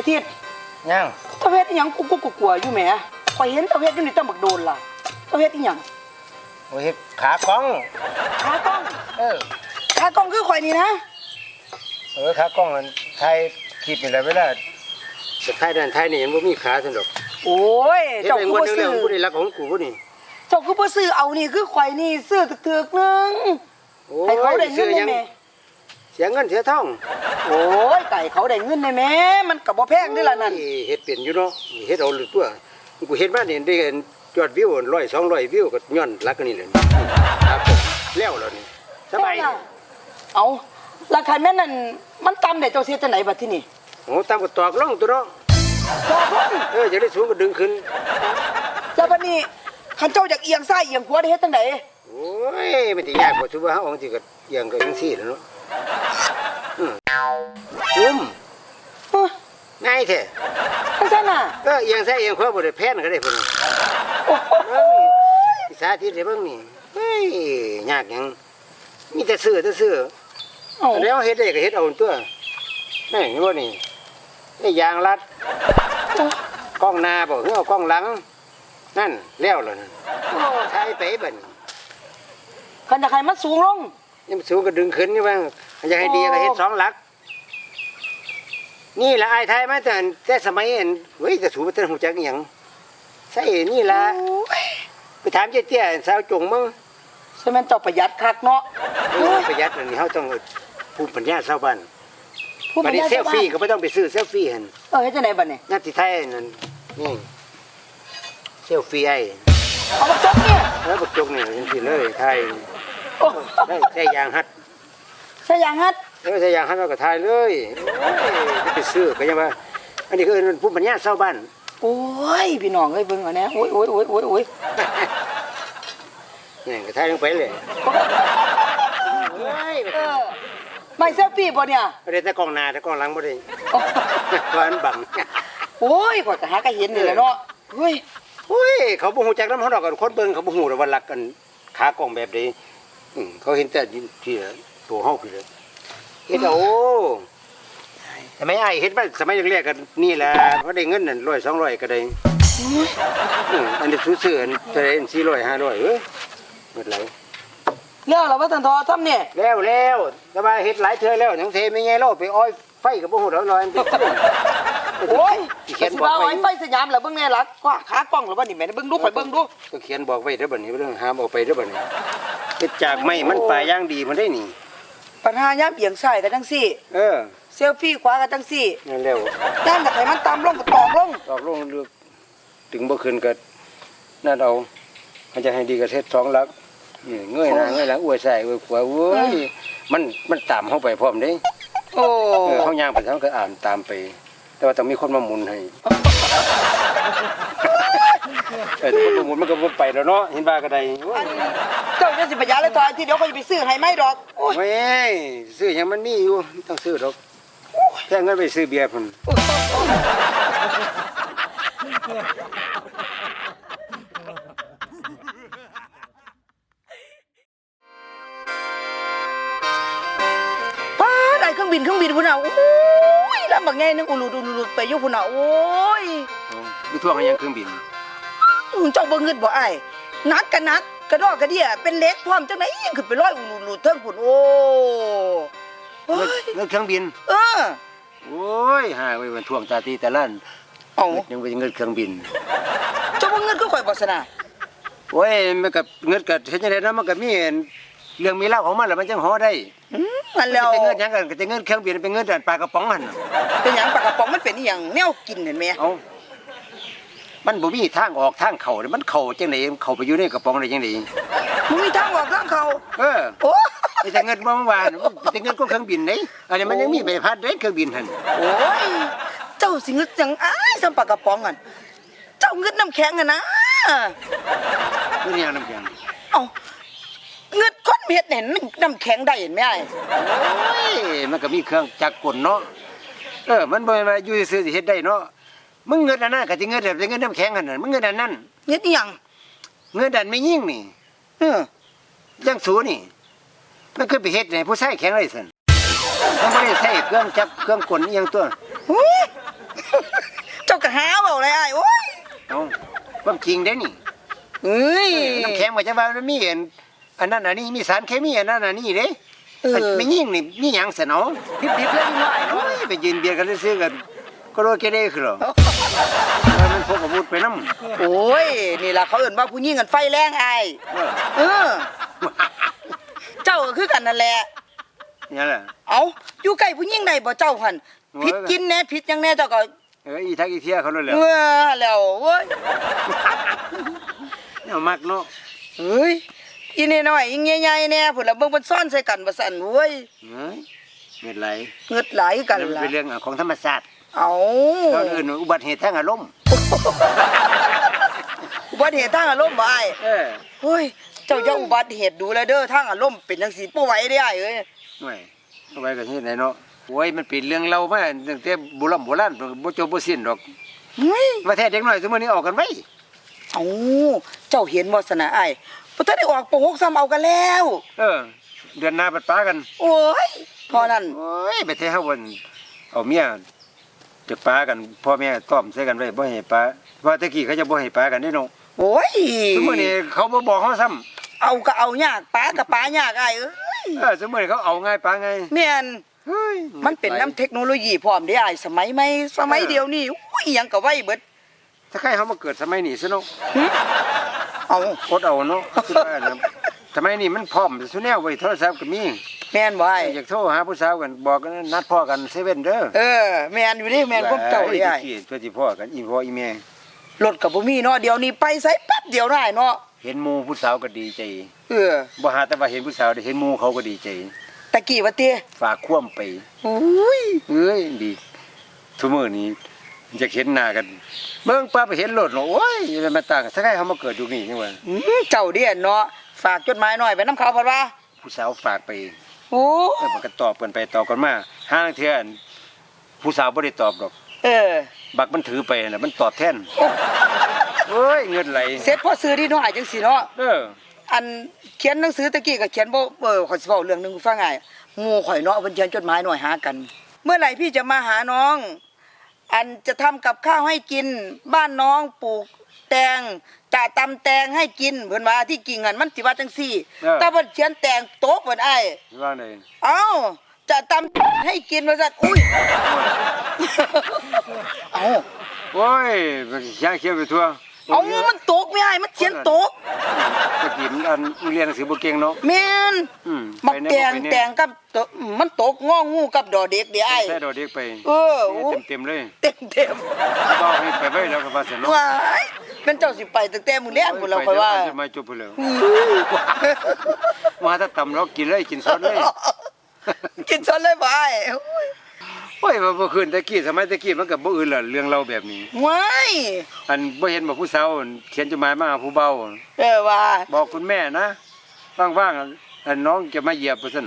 เอาไอ้ทิศยังเจ้าเฮ็ดอีหยังกูกูกลัวๆอยู่แหมข่อยเห็นเจ้าเฮ็ดอยู่นี่ตั้งบักโดนล่ะเจ้าเฮ็ดอีหยังโอ้ยขากล้อง ขากล้อง เออ ขากล้องคือข่อยนี่นะ เออขากล้องมันไทยคลิปนี่แหละเวลาจะไทยด้านไทยนี่มันบ่มีขาซั่นดอกโอ้ยเฮ็ดเจ้าเองคือวันบ่นึงซื้แล้วอผู้ใดรักของกูบ่นี่เจ้าคือบ่ซื้อเอานี่คือข่อยนี่ซื้อถึกๆนึงโอ้ให้เขาได้ยเงิซื้นอได้หยังแม่ เสียเงินเสียทองโอ้ยไก่เขาได้เงินได้แม่มันก็บ่แพงเด้อล่ะนั่นเฮ็ดเป็นอยู่เนาะเฮ็ดเอาหรือตัวกูเฮ็ดมานี่ได้ยอดวิว100 200วิวก็ย้อนรักกันนี่แหละครับผมแล้วแล้วนี่สบายเอาราคาแม่นนั่นมันต่ำได้เจ้าเสียจังไหนบัดที่นี่โอ้ตามก็ตอกลงตัวเนาะบ่เพิ่นเออจะได้สูงก็ดึงขึ้นแล้วบัดนี้คันเจ้าอยากเอียงซ้ายเอียงขวาได้เฮ็ดจังไดโอ้ยมันสิยากกว่าสุว่าเฮาเอาสิก็เอียงก็จังซี่แหล้วเนาะ อืมจุ่มเฮ้ยง่ายแท้จังซั่นน่ะเออเอียงซ้ายเอียงขวาบ่ได้แพ้นก็ได้พุ่นโอ้โหเอ้ยสาธิตให้เบิ่งนี่เฮ้ยยากหยังมีแต่ซื้อแต่ซื้อเอาแล้วเฮ็ดได้ก็เฮ็ดเอาตัวแม่งนี่บ่นี่ได้ยางรัดกล้องหน้าบ่คือเอากล้องหลัง นั่นแล้วแล้วนั่นโอ้ใช้ไปบัดนี้คันจะใครมันสูงลงนี่มันสูงก็ดึงขึ้นนี่ว่ามันจะให้ดีก็เฮ็ดสองหลัก นี่ละไอ้ายไทยมาแต่แต่สมัยเห็นเฮ้ยแต่สูงแต่หูจักอหย่างใช่นี่ละโอ้ยไปถามเจ๊เตี้ยสาวจงมึงใช่แม่นเจ้าประหยัดคักเนาะเออประหยัดอันนี้เฮาต้องภูมิปัญญาชาวบ้านผู้บัดนี้เซลฟี่ก็ไม่ต้องไปซื้อเซลฟี่หั่นเออเฮ็ดจังไดบัดนี้นาที่ไทยนั่นนี่เซลฟี่ไอ้เอามาจกเนี่ยแล้วบักจกนี่จังซี่เลยไทยโอ้ได้ใช้ยางฮัดใช่ยังฮัดเออใช้ยางฮัดแล้วก็ถ่ายเลยโอ้ย จะไปซื้อก็ยังว่า อันนี้คือภูมิปัญญาชาวบ้านโอ้ยพี่น้องเอ้ยเบิ่งเอาแน่โอ้ยโอ้ยโอ้ยโอ้ยโอ้ยนี่ก็ถ่ายลงไปเลยเฮ้ยเออไม่เซลฟี่บ่เนี่ยบ่ได้แต่กล้องหน้าแต่กล้องหลังบ่ได้โอ้เพราะอันบังโอ้ยก็จะหาก็เห็นนี่แหละเนาะเฮ้ยโอ้ยเขาบ่ฮู้จักนำเฮาดอกกันคนเบิ่งเขาบ่ฮู้ดอกว่ารักกันขากล้องแบบใดอืมเขาเห็นแต่ที่ตัวเฮาพี่เลยเฮ็ดเอา ทำไมไอ้ายเฮ็ดมาสมัยแรกๆก็นี่แหละเพราะได้เงินนั่น100 200ก็ได้อืมอันนี้ซื้อๆอันเท่าไหร่400 500เอ้ยหมดแล้วเรื่องเราว่าตันทอทำเนี่ยแล้วแล้วแต่ว่าเฮ็ดหลายเทื่อแล้วยังเทไม่ไงเล่าไปอ้อยไฟก็บ่ฮู้ดอกลอยมันเป็นโอ้ยที่เขีเขียยนนบบออกกไว้ไว้ไฟสยามเหรอเบิ่งแน่ล่ะกว่าขากล้องเหรอบ่นี่แม่นเบิ่งดูข่อยเบิ่งดูก็เขียนบอกไว้เด้อบัดนี้เรื่องห้ามเอาไปเด้อบัดนี้เฮ็ดจากไม้มันปลายอย่างดีมันได้นี่ ปัญหายามเอียงซ้ายก็จังซี่ เออเซลฟี่ขวาก็จังซี่นั่นแล้วย่านอยากให้มันต่ำลงก็ตอกลงตอกลงเลือกถึงบ่ขึ้นก็นั่นเอามันจะให้ดีก็เฮ็ดสองหลักนี่เงยหน้าเงยหลังอวยใส่อวยขวาเว้ยมันมันตามเฮาไปพร้อมเด้โอ้เออเฮาย่างไปทางก็อ่านตามไป แต่ว่าต้องมีคนมาหมุนให้เออแต่คนมาหมุนมันก็บ่ไปแล้วเนาะเห็นว่าก็ได้โอ้ยอันเจ้าจะสิประหยัดเลยตอนที่เดี๋ยวเขาจะไปซื้อให้ไหมดอกโอ้ย โอ้ยซื้อหยังมันมีอยู่ไม่ต้องซื้อดอก แค่เงินไปซื้อเบียร์พุ่นป้าได้เครื่องบินเครื่องบินพุ่นน่ะโอ้ยลำบากไงนึงอุลุดอุลุดไปอยู่พุ่นน่ะโอ้ยมีทั่วกันยังเครื่องบินอืมเจ้าบ่เงินบ่อ้ายนักกันนักกระดอกกระเดี่ยเป็นเล็กพร้อมจังไดยังขึ้นไปร้อยอุลุดอุลุดเทิงพุ่นโอ้โอ้ เงินยเงินเครื่องบิน เออ โอ้ยหาไว้มันท่วงตาตีแต่ลั่นเอายังไปเงินเครื่องบินเจ้าบ่เงินก็ข่อยบ่สนะโอ้ยมันกับเงินกับเฮ็ดจังได๋นะมันก็มีเรื่องมีเล่าวของมันแหละมันจังหอได้อืมอันแล้วเป็นเงินหยังกันก็จะเงินเครื่องบินเป็นเงินด่านปลากระป๋องหั่นน่ะเป็นหยังปลากระป๋องมันเป็นอีหยังแนวกินเห็นไหมเอ้ามันบ่มีทางออกทางเข้าเด้มันเข้าจังได๋เข้าไปอยู่ในกระป๋องได้จังได๋มึงมีทางออกทางเขาเออโอ้ ไม่ใช่เงินบ่วานมันเป็นเงินของเครื่องบินเด้อันนี้มันยังมีใบพัดเด้เครื่องบินหั่นโอ้ย เจ้าสิงึดจังอ้ายสัมปากกระป๋องกัน เจ้างึดน้ำแข็งอะนะเงินยังน้ำแข็งเอ้าเงึดคนเฮ็ดเห็นน้ำแข็งได้เห็นไหมไอ้โอ้ยมันก็มีเครื่องจักรกลเนาะเออมันบ่แม่นว่าอยู่ซื่อๆสิเฮ็ดได้เนาะมึงเงินอันนั้นก็สิเงินแบบเงินน้ำแข็งอันนั้นมึงเงินอันนั้น เฮ็ดอีหยังเงินอันไม่ยิ่งนี่เออจังสูนี่ มันคือไปเฮ็ดให้ผู้ชายแข็งได้ซั่นมันบ่ได้ใช้เครื่องจับเครื่องกลอีหยังตัวอุ๊ยเจ้าก็หาเบาเลยไอ้ายโอ้ยเอ้าความจริงเด้นี่เอ้ย น้ำแข็งว่าจะว่ามันมีอันอันนั้นอันนี้มีสารเคมีอันนั้นอันนี้เด้เออ ไม่ยิ่งนี่มีหยังซะเนาะดิบๆเลยพี่น้อยโอ้เนาะยไปยืนเบียดกันซื้อๆกันก็โลดแค่ได้คือหรอแล้วมันพกอาวุธไปนำโอ้ย นี่ล่ะเขาเอิ่นว่าผู้หญิงกันไฟแรงไอ้ายเออเจ้าก็คือกันนั่นแหละนี่แหละ เอาอยู่ใกล้ผู้หญิงได้บ่เจ้าหั่นโอ้ย ผิดกินแน่ผิดหยังแน่เจ้าก็เอออีทักอีเที่ยเขาเลยแหละเออแล้วเว้ยเนี่ยมักเนาะเฮ้ยอีนี่น้อยอีใหญ่ๆแน่พุ่นละเบิ่งเพิ่นซ่อนใส่กันว่าซั่นเว้ยเฮ้ยเม็ดไหลเงึดหลายคือกันมันล่ะเป็นเรื่องของธรรมชาติเอา เขาเอื่นว่าอุบัติเหตุทางอารมณ์ อุบัติเหตุทางอารมณ์บ่อ้ายเออเฮ้ย เจ้าอย่าอุบัติเหตุดูแลเด้อทางอารมณ์เป็นจังซี่บ่ไหวเด้อ้ายเอ้ยหน่วยเอาไว้กันที่ไหนเนาะโอ้ยมันเป็นเรื่องเล่ามาตั้งแต่โบราณโบราณบ่จบบ่สิ้นดอกเฮ้ยมาแท้เด็กน้อยซุมื้อนี้ออกกันไว้เอาเจ้าเห็นบ่สนะอ้ายบ่ทันได้ออกป .6 ซ้ำเอากันแล้ว เออ เดือนหน้าปัดปากัน โอ้ยพอนั้นโอ้ยไปเทเฮาวันเอาเมียจะปากันพ่อแม่ต้อมใส่กันไว้บ่ให้ปาว่าแตะกี้เขาจะบ่ให้ปากันนี่เนาะโอ้ยซุมื้อนี้เขาบ่บอกเฮาซ้ำ เอาก็เอายากปาก็ปายากอ้ายเอ้ยเออซุมื้อนี้เขาเอาง่ายปาง่ายแม่นเฮ้ยมันเป็นน้ำเทคโนโลยีพร้อมเด้อ้ายสมัยใหม่สมัยเดียวนี้อุ้ยหยังก็ไว้เบิดถ้าใครเฮามาเกิดสมัยนี้ซะเนาะเอาอดเอาเนาะคิดว่านะสมัยนี้มันพร้อมซุแนวไว้โทรศัพท์ก็มีแม่นบ่อ้ายอยากโทรหาผู้สาวกันบอกกันนัดพ่อกันเซเว่นเด้อเออแม่นอยู่ดิแม่นพวกเจ้าไอ้เด้อ้ายที่เพื่อสิพ่อกันอีพ่ออีแม่ รถก็บ่มีเนาะเดี๋ยวนี้ไปไสแป๊บเดียวได้เนาะ เห็นหมู่ผู้สาวก็ดีใจเออบ่หาแต่ว่าเห็นผู้สาวได้เห็นหมู่เขาก็ดีใจ ตะกี้ว่าติฝากความไปอุ้ยเอ้ยดี ทุกมื้อนี้จะเห็นหน้ากันเบิ่งป้าไปเห็นรถเนาะโอ้ยมันมาต่างกันสักให้เขามาเกิดอยู่นี่จังว่าอืมเจ้าเดียนเนาะฝากจดหมายหน่อยไปน้ำเขาเพิ่นว่าผู้สาวฝากไปโอ้เออมันก็ตอบกันไปตอบกันมาห้างเทื่ออันผู้สาวบ่ได้ตอบดอก เออ บักมันถือไปน่ะมันตอบแทน โอ้ยเงินไหลเสร็จพอซื้อดีเนาะอาจังซี่เนาะเอออันเขียนหนังสือตะกี้ก็เขียนบ่เออขอยสิเว้าเรื่องหนึงฟังง่ายหมู่ข่อยเนาะเพิ่นเขียนจดหมายหน่อยหากัน เมื่อไหร่พี่จะมาหาน้อง อันจะทำกับข้าวให้กิน บ้านน้องปลูกแตงจะตำแตงให้กินเพิ่นว่าที่กิ่งหันมันสิว่าจังซี่เออ แต่เพิ่นเขียนแตงโต๊ะเพิ่นอ้าย ว่าไดเอ้าจะตำให้กินว่าซั่นอุ้ย เอ้าโอ้ยมันย่างเขียวไปทั่ว เอามันตกไม่ได้มันเขียนตกตะกี้มันอันเรียนหนังสือบ่เก่งเนาะแม่นอืมมักไปไหนแตงไปไหนแตงกับตกมันตกงองูกับดอเด็กเดี๋ยวไอ้ใส่ดอกเด็กไปเออโอ้เต็มๆเลยเต็มเต็มบ่ให้ไปไว้แล้วก็ว่าซั่นเนาะว้ายเป็นเจ้าสิไปตั้งแต่มื้อแรกพุ่นแล้วค่อยว่าไปเดี๋จะมาจบพุ่นแล้วมาถ้าตำแล้วกินเลยกินสดเลยกินซะเลยบ่ไอ้ โอ้ยว่าบ่คืนตะกี้สมัยตะกี้มันก็บ่อื่นล่ะเรื่องเราแบบนี้ ว้ายอันบ่เห็นบ่ผู้สาวเขียนจดหมายมาหาผู้เบาเออว่าบอกคุณแม่นะว่างๆอันน้องจะมาเหยียบว่าซั่น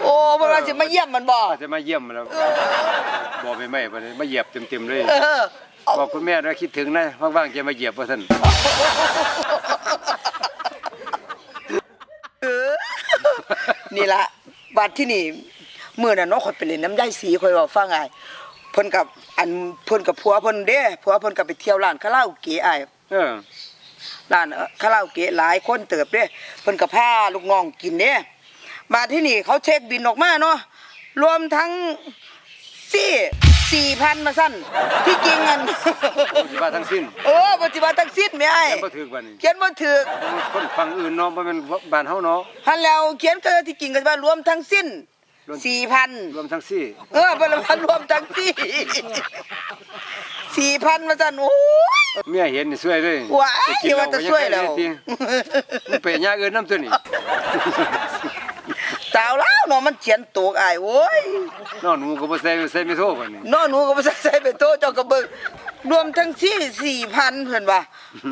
โอ้บ่ว่าสิมาเยี่ยมมันบ่จะมาเยี่ยมแล้วบอกไปไม่บ่ได้มาเหยียบเต็มๆเลย เออเอาบอกคุณแม่นะคิดถึงนะว่างๆจะมาเหยียบว่าซั่น เออ นี่ล่ะบัดที่นี่มื้อนั้นเนาะข่อยไปเล่นน้ำยายสีข่อยเว้าฟังอ้ายเพิ่นกับอันเพิ่นกับผัวเพิ่นเด้ผัวเพิ่นก็ไปเที่ยวร้านคาราโอเกะอ้ายเออร้านเอ่อคาราโอเกะหลายคนเติบเด้เพิ่นก็พาลูกน้องกินเด้มาที่นี่เขาเช็คบินออกมาเนาะรวมทั้ง สี่สี่พันมาสั้นที่จริงอันสิว่าทั้งสิ้น เออปฏิบัติทั้งสิ้นไม่ไอ้แต่บ่ถึกบัดนี้เขียนบ่ถูกคนฟังอื่นเนาะบ่แม่นบ้านเฮาเนาะหันแล้วเขียนก็ที่จริงก็ว่ารวมทั้งสิ้นรวมสี่พันรวมทั้งสี่เออบ่ละพันรวมทั้งสี่สี่พันมาสั้นโอ้ยเมียเห็นนี่ช่วยเลยว้ายไปกินอย่าว่าแต่ช่วยแล้วก็งไงมันไปยากอื่นนํตัวนี่ ตาวแล้วเนาะมันเขียนตกอ้ายโอ้ยนอนหนูก็บ่ใส่ใส่ไม่โทบัดนี้นอนหนูก็บ่ใส่ใส่ไปโตะเจ้าก็เบิ่งรวมทั้งสี่สี่พันเพิ่นว่า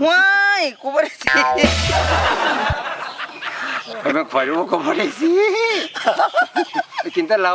ว้ายกูบ่ได้สิไปแม่งข่อยรู้ก็บ่ได้สิไปกินแต่เหล้า